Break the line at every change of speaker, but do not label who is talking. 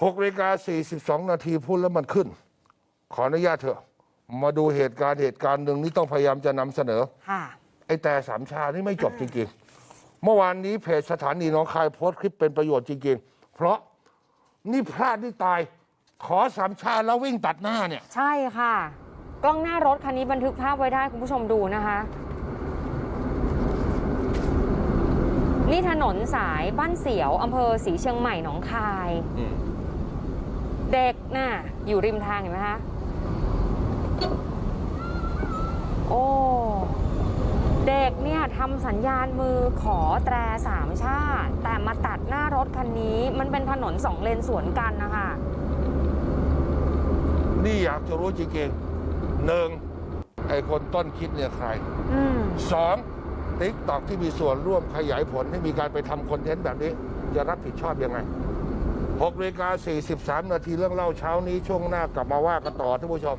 6นาฬิกา42 นาทีพูดแล้วมันขึ้น ขออนุญาตเถอะ มาดูเหตุการณ์เหตุการณ์หนึ่งนี่ต้องพยายามจะนำเสนอ
ค่ะ
ไอ้แต่สามชานี่ไม่จบจริงๆ เมื่อวานนี้เพจสถานีหน้องคายโพสต์คลิปเป็นประโยชน์จริงๆ เพราะนี่พลาดที่ตาย ขอสามชาแล้ววิ่งตัดหน้าเนี่ย
ใช่ค่ะ กล้องหน้ารถคันนี้บันทึกภาพไว้ได้คุณผู้ชมดูนะคะ นี่ถนนสายบ้านเสียวอำเภอศรีเชียงใหม่หนองคาย
อืม
เด็กน่ะอยู่ริมทางเห็นไหมคะ โอ้เด็กเนี่ยทำสัญญาณมือขอแตรสามชาติ แต่มาตัดหน้ารถคันนี้มันเป็นถนนสองเลนสวนกันนะคะ
นี่อยากจะรู้จริงๆหนึ่งไอ้คนต้นคิดเนี่ยใคร
อืม
สองติ๊กตอกที่มีส่วนร่วมขยายผลให้มีการไปทำคอนเทนต์แบบนี้ จะรับผิดชอบยังไง 6นาฬิกา43 นาทีเรื่องเล่าเช้านี้ช่วงหน้ากลับมาว่ากันต่อท่านผู้ชม